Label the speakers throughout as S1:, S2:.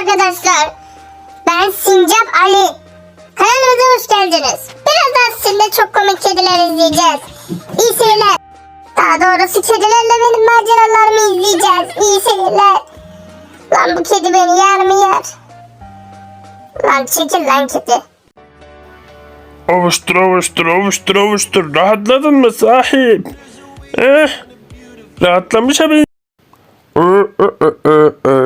S1: arkadaşlar. Ben Sincap Ali. Kanalımıza hoş geldiniz. Birazdan sizinle çok komik kediler izleyeceğiz. İyi seyirler. Daha doğrusu kedilerle benim maceralarımı izleyeceğiz. İyi seyirler. Lan bu kedi beni yer mi yer? Lan çekil lan kedi.
S2: Ovuştur ovuştur ovuştur ovuştur. Rahatladın mı sahip? Eh? Rahatlamış abi. O ne lan? Ana, ana,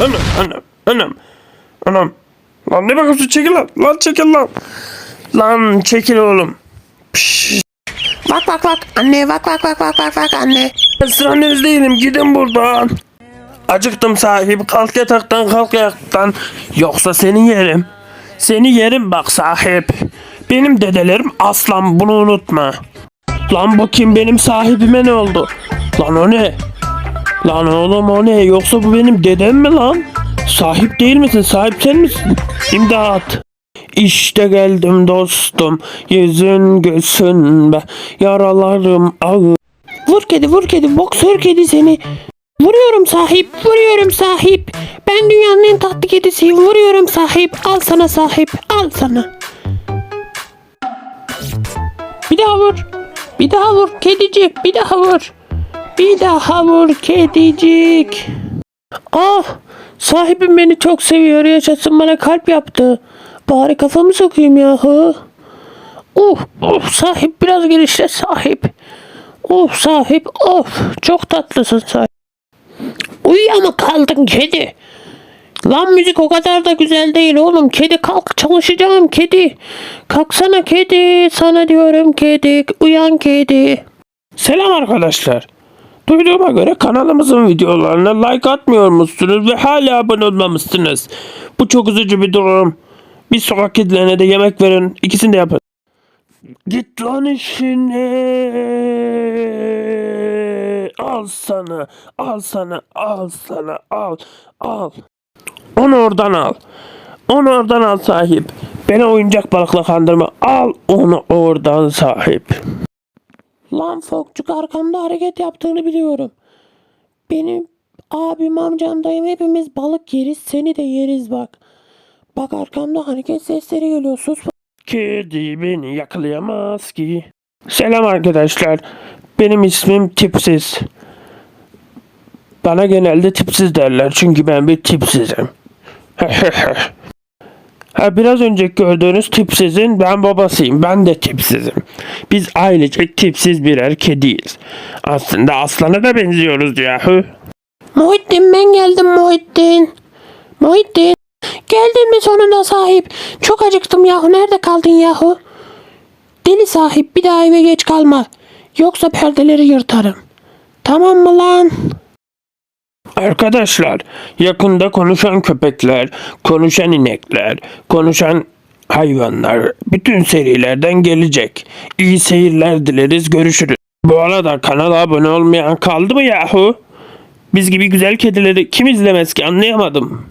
S2: ana, ana, anam, anam. Lan ne bakıyorsun çekil lan, lan çekil lan. Lan çekil oğlum.
S3: Bak bak bak anne bak bak bak bak bak bak anne.
S2: Ben sıranız değilim gidin buradan. Acıktım sahip kalk yataktan kalk yataktan. Yoksa seni yerim. Seni yerim bak sahip. Benim dedelerim aslan bunu unutma. Lan kim benim sahibime ne oldu? Lan o ne? Lan oğlum o ne? Yoksa bu benim dedem mi lan? Sahip değil misin? Sahip sen misin? İmdat. İşte geldim dostum. Yüzün gülsün be. Yaralarım ağır.
S3: Vur kedi vur kedi boksör kedi seni. Vuruyorum sahip vuruyorum sahip. Ben dünyanın en tatlı kedisiyim vuruyorum sahip. Al sana sahip al sana. Bir daha vur. Bir daha vur kedicik bir daha vur. Bir daha vur kedicik. Ah sahibim beni çok seviyor yaşasın bana kalp yaptı. Bari kafamı sokayım yahu. Uf, uf sahip biraz gelişte sahip. Of sahip of çok tatlısın sahip. Uyuya mı kaldın kedi? Lan müzik o kadar da güzel değil oğlum. Kedi kalk çalışacağım kedi. Kalksana kedi. Sana diyorum kedi. Uyan kedi.
S2: Selam arkadaşlar. Duyduğuma göre kanalımızın videolarına like atmıyor musunuz ve hala abone olmamışsınız. Bu çok üzücü bir durum. Bir sokak kedilerine de yemek verin. İkisini de yapın. Git lan işine. Al sana, al sana, al sana, al, al. Onu oradan al. Onu oradan al sahip. Beni oyuncak balıkla kandırma. Al onu oradan sahip.
S3: Lan Fokçuk arkamda hareket yaptığını biliyorum. Benim abim amcam dayım hepimiz balık yeriz. Seni de yeriz bak. Bak arkamda hareket sesleri geliyor. Sus.
S2: Kedi beni yakalayamaz ki. Selam arkadaşlar. Benim ismim Tipsiz. Bana genelde tipsiz derler çünkü ben bir tipsizim. Ha, biraz önce gördüğünüz tipsizin ben babasıyım. Ben de tipsizim. Biz ailecek tipsiz birer kediyiz. Aslında aslana da benziyoruz yahu.
S3: Muhittin ben geldim Muhittin. Muhittin. Geldin mi sonunda sahip? Çok acıktım yahu. Nerede kaldın yahu? Deli sahip bir daha eve geç kalma. Yoksa perdeleri yırtarım. Tamam mı lan?
S2: Arkadaşlar yakında konuşan köpekler, konuşan inekler, konuşan hayvanlar bütün serilerden gelecek. İyi seyirler dileriz görüşürüz. Bu arada kanala abone olmayan kaldı mı yahu? Biz gibi güzel kedileri kim izlemez ki anlayamadım.